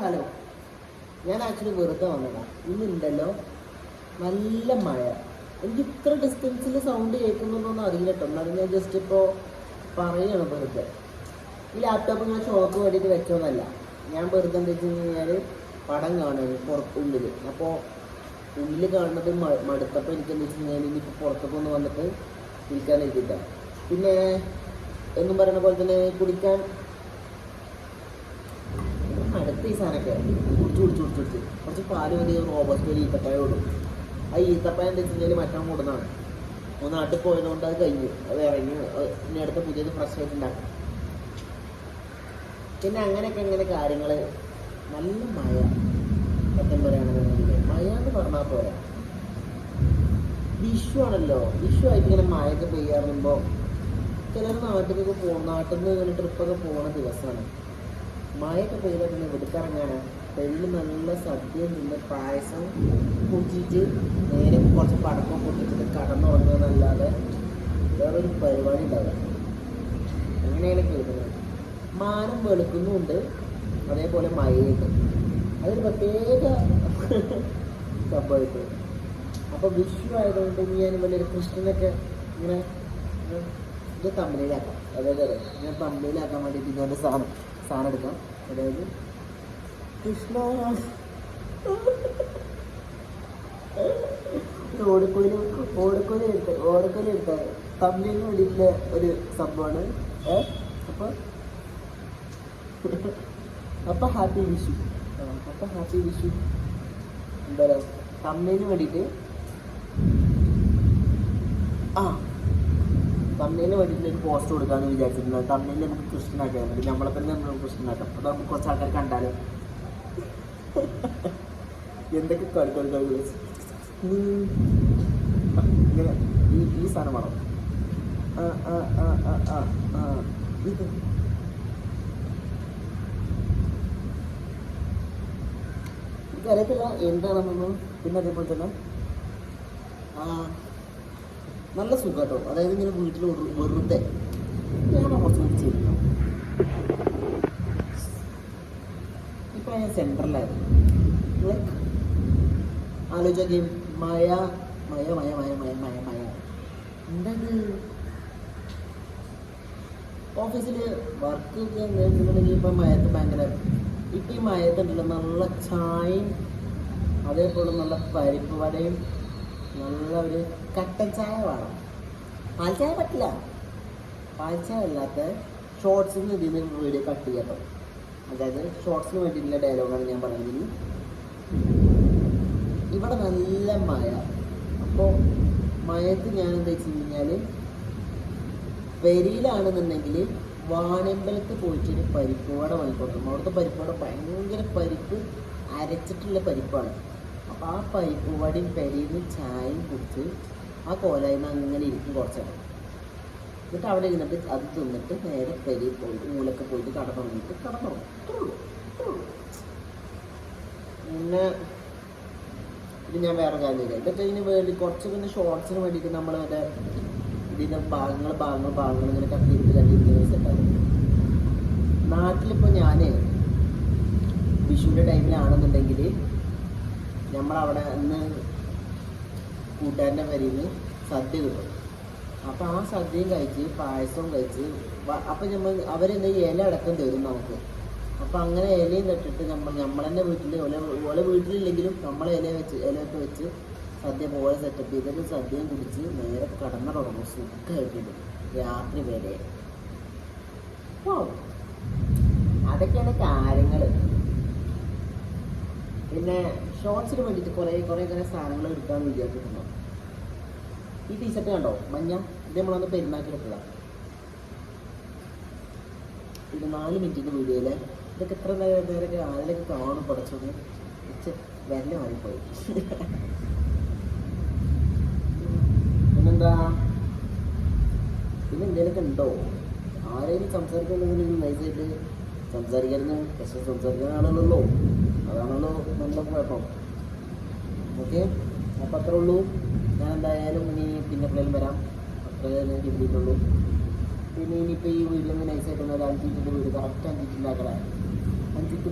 Hello. ഞാൻ actually വെറുതെ വന്നതാ. ഇന്നുണ്ടല്ലോ നല്ല മഴ. എനിക്ക് ഇത്ര ഡിസ്റ്റൻസിൽ സൗണ്ട് കേൾക്കുന്നൊന്നും അറിയില്ല കേട്ടോ. എന്നാലും ഞാൻ ജസ്റ്റ് ഇപ്പോൾ പറയണം വെറുതെ. ഈ ലാപ്ടോപ്പ് ഞാൻ ഷോക്ക് വേണ്ടിയിട്ട് വെച്ചോന്നല്ല. ഞാൻ വെറുതെ എന്താ വെച്ച് കഴിഞ്ഞാൽ പടം കാണുന്നത് പുറത്തുള്ളിൽ അപ്പോൾ ഉള്ളിൽ കാണുന്നത് മടുത്തപ്പോൾ എനിക്ക് എന്താ വെച്ച് കഴിഞ്ഞാൽ ഇനിയിപ്പോൾ പുറത്തൊക്കെ ഒന്ന് വന്നിട്ട് ഇരിക്കാൻ എത്തിയിട്ടാണ് പിന്നെ എന്നും പറയുന്ന പോലെ തന്നെ കുടിക്കാൻ ഈ സാധനമൊക്കെ. കുടിച്ച് കുടിച്ച് കുടിച്ച് കുടിച്ച് കുറച്ച് പാൽ മതി റോബസ്റ്റ് ഒരു ഈത്തപ്പായ കൊടുക്കും ആ ഈത്തപ്പായ എന്താ വെച്ച് കഴിഞ്ഞാൽ മറ്റോ കൂടുന്നതാണ് ഒന്ന് നാട്ടിൽ പോയതുകൊണ്ട് അത് കഴിഞ്ഞു അത് ഇറങ്ങി ഇനി അടുത്ത പുതിയത് ഫ്രഷ് ആയിട്ട് പിന്നെ അങ്ങനെയൊക്കെ ഇങ്ങനെ കാര്യങ്ങൾ നല്ല മഴ. സത്യം പറയുകയാണെന്നുണ്ടെങ്കിൽ മഴ എന്ന് പറഞ്ഞാൽ പോരാ. വിഷു ആണല്ലോ. വിഷു ആയിട്ട് ഇങ്ങനെ മഴയൊക്കെ പെയ്യാറുമ്പോൾ ചിലർ നാട്ടിലൊക്കെ പോകും. നാട്ടിൽ നിന്ന് ഇങ്ങനെ ട്രിപ്പൊക്കെ പോകുന്ന ദിവസമാണ് മഴയൊക്കെ പെയ്താൽ പിന്നെ വെടുക്കിറങ്ങാണ് നല്ല സദ്യ നിന്ന് പായസം കുടിച്ചിട്ട് നേരെ കുറച്ച് പടക്കം പൊട്ടിച്ചിട്ട് കടന്നുറങ്ങുന്നതല്ലാതെ വേറൊരു പരിപാടി ഉണ്ടാവുക അങ്ങനെയാണ് കേൾക്കുന്നത്. മാനം വെളുക്കുന്നുമുണ്ട് അതേപോലെ മഴയുണ്ട്. അതൊരു പ്രത്യേക സംഭവിക്കുന്നത് അപ്പോൾ വിഷു ആയതുകൊണ്ട് ഇനി ഞാൻ വലിയൊരു കൃഷ്ണനൊക്കെ ഇങ്ങനെ ഇങ്ങനെ ഇത് തമ്മിലാക്കാം. അതായത് അതെ ഞാൻ തമ്മിലാക്കാൻ വേണ്ടിയിട്ട് ഇങ്ങനത്തെ സാധനം സാധനം എടുക്കാം അതായത് കൃഷ്ണ. ഓടക്കോലി എടുത്ത് ഓടിക്കോലി എടുത്ത. തമ്മിലിന് വേണ്ടിയിട്ടുള്ള ഒരു സംഭവമാണ്. ഏ? അപ്പൊ അപ്പൊ ഹാപ്പി വിഷു അപ്പൊ ഹാപ്പി വിഷു എന്താ പറയുക തമ്മിലിന് വേണ്ടിയിട്ട്. ആ തമ്മിലിന് വേണ്ടിയിട്ട് ഒരു പോസ്റ്റ് കൊടുക്കാമെന്ന് വിചാരിച്ചിട്ടുണ്ട് തമ്മിൽ നമുക്ക് കൃഷ്ണനാക്കാൻ പറ്റും നമ്മളെ തന്നെ നമ്മൾ കൃഷ്ണനാക്കാം അപ്പോൾ നമുക്ക് കുറച്ച് ആൾക്കാർ കണ്ടാലും? എന്തൊക്കെ കളികൾ ഇങ്ങനെ ഈ ഈ സാധനം വേണം. എനിക്കറിയത്തില്ല. എന്താണെന്നൊന്നും പിന്നെ അതേപോലെ തന്നെ? നല്ല സുഖം കേട്ടോ അതായത് ഇങ്ങനെ വീട്ടിൽ വെറു- വെറുതെ ഞാൻ കുറച്ച് ചെയ്യുന്നു ഇപ്പൊ ഞാൻ സെൻട്രലായിരുന്നു ലൈക്ക് ആലോചിക്കുകയും മഴ മഴ മഴ മഴ മഴ മഴ മഴ. എന്തത് ഓഫീസിൽ വർക്ക് നേരിട്ടുണ്ടെങ്കിൽ ഇപ്പം മയത്ത് ഭയങ്കര ഇപ്പം ഈ മയത്തുണ്ടല്ലോ നല്ല ചായയും അതേപോലെ നല്ല പരിപ്പ് വടയും നല്ല ഒരു കട്ടൻ ചായ വേണം. പാൽ ചായ പറ്റില്ല. പാൽ ചായ അല്ലാത്ത ഷോർട്സിന് ഇതിൽ നിന്ന് വീഡിയോ കട്ട് ചെയ്യട്ടോ അതായത് ഷോർട്സിന് വേണ്ടിയിട്ടുള്ള ഡയലോഗാണ് ഞാൻ പറയുന്നത്. ഇവിടെ നല്ല മഴ. അപ്പോൾ മഴത്ത് ഞാൻ എന്താ വെച്ച് കഴിഞ്ഞാൽ വരിയിലാണെന്നുണ്ടെങ്കിൽ വാനമ്പലത്ത് പോയിട്ടൊരു പരിപ്പ് വട വാങ്ങിക്കൊടുക്കും അവിടുത്തെ പരിപ്പ് വട ഭയങ്കര പരിപ്പ് അരച്ചിട്ടുള്ള പരിപ്പാണ്. അപ്പോൾ ആ പൈപ്പ് വടിയും പെരിയിൽ ചായയും കുടിച്ച് ആ കോലായ്മ അങ്ങനെ ഇരിക്കും കുറച്ചേരം. എന്നിട്ട് അവിടെ ഇരുന്നിട്ട് അത് തിന്നിട്ട് നേരെ പെരി പോയിട്ട് മൂലൊക്കെ പോയിട്ട് കടന്നുറങ്ങിയിട്ട് കടന്നു പിന്നെ ഇത് ഞാൻ വേറെ കാര്യം ചെയ്യാം ഇതൊക്കെ ഇതിന് വേണ്ടി കുറച്ച് പിന്നെ ഷോർട്സിന് വേണ്ടിയിട്ട് നമ്മൾ മറ്റേ ഇതിന്റെ ഭാഗങ്ങൾ ഭാഗങ്ങൾ ഭാഗങ്ങൾ ഇങ്ങനെ കത്തിയിട്ട് കത്തിയിട്ട് സെറ്റാക്കും നാട്ടിലിപ്പോൾ ഞാൻ വിഷുവിന്റെ ടൈമിലാണെന്നുണ്ടെങ്കിൽ നമ്മളവിടെ നിന്ന് കൂട്ടുകാരന്റെ പേരിൽ നിന്ന് സദ്യ കിട്ടും. അപ്പോൾ ആ സദ്യയും കഴിച്ച് പായസവും കഴിച്ച് അപ്പം നമ്മൾ അവരെന്ത് ഇല അടക്കം തരും നമുക്ക്. അപ്പം അങ്ങനെ ഇലയും തട്ടിട്ട് നമ്മൾ തന്നെ വീട്ടിൽ ഓല ഓല വീട്ടിലില്ലെങ്കിലും നമ്മൾ ഇല വെച്ച് ഇലയൊക്കെ വെച്ച് സദ്യ പോലെ സെറ്റപ്പ് ചെയ്തിട്ട് സദ്യയും കുടിച്ച് നേരെ കടന്ന തുടങ്ങും. സുഖമായിട്ടുണ്ട് രാത്രി വരെ. അതൊക്കെയാണ് കാര്യങ്ങൾ പിന്നെ ഷോർട്സിന് വേണ്ടിയിട്ട് കുറേ കുറേ കുറേ സാധനങ്ങൾ എടുക്കാമെന്ന് വിചാരിച്ചിട്ടുണ്ടോ ഈ ടീഷർട്ട് കണ്ടോ? മഞ്ഞ. ഇത് നമ്മളൊന്ന് പെരുന്നാക്കി എടുക്കുക ഇത് നാല് മിനിറ്റിന്റെ വീഡിയോയിൽ ഇതൊക്കെ എത്ര നേരം നേരൊക്കെ ആരെയൊക്കെ കാണും പഠിച്ചത് വെച്ച് വരൽ മാറിപ്പോയി. പിന്നെന്താ? പിന്നെ എന്തെങ്കിലുമൊക്കെ ഉണ്ടോ? ആരെങ്കിലും സംസാരിക്കുന്നുണ്ടെങ്കിൽ നൈസായിട്ട് സംസാരിക്കരുത് പക്ഷെ സംസാരിക്കുന്ന ആളല്ലല്ലോ അതാണല്ലോ നല്ല കുഴപ്പം ഓക്കെ? അപ്പം അത്രേ ഉള്ളൂ. ഞാൻ എന്തായാലും ഇനി പിന്നെ എപ്പോഴും വരാം. അത്രേ ഞാൻ കിട്ടിയിട്ടുള്ളൂ പിന്നെ ഇനിയിപ്പോൾ ഈ വീട്ടിൽ നിന്ന് നൈസായിട്ട് ഒരു അഞ്ചിറ്റിന്റെ വീട് കറക്റ്റ് അഞ്ചിറ്റിന്റെ ആക്കലാണ് ഉണ്ടാക്കണേ അഞ്ച് ടു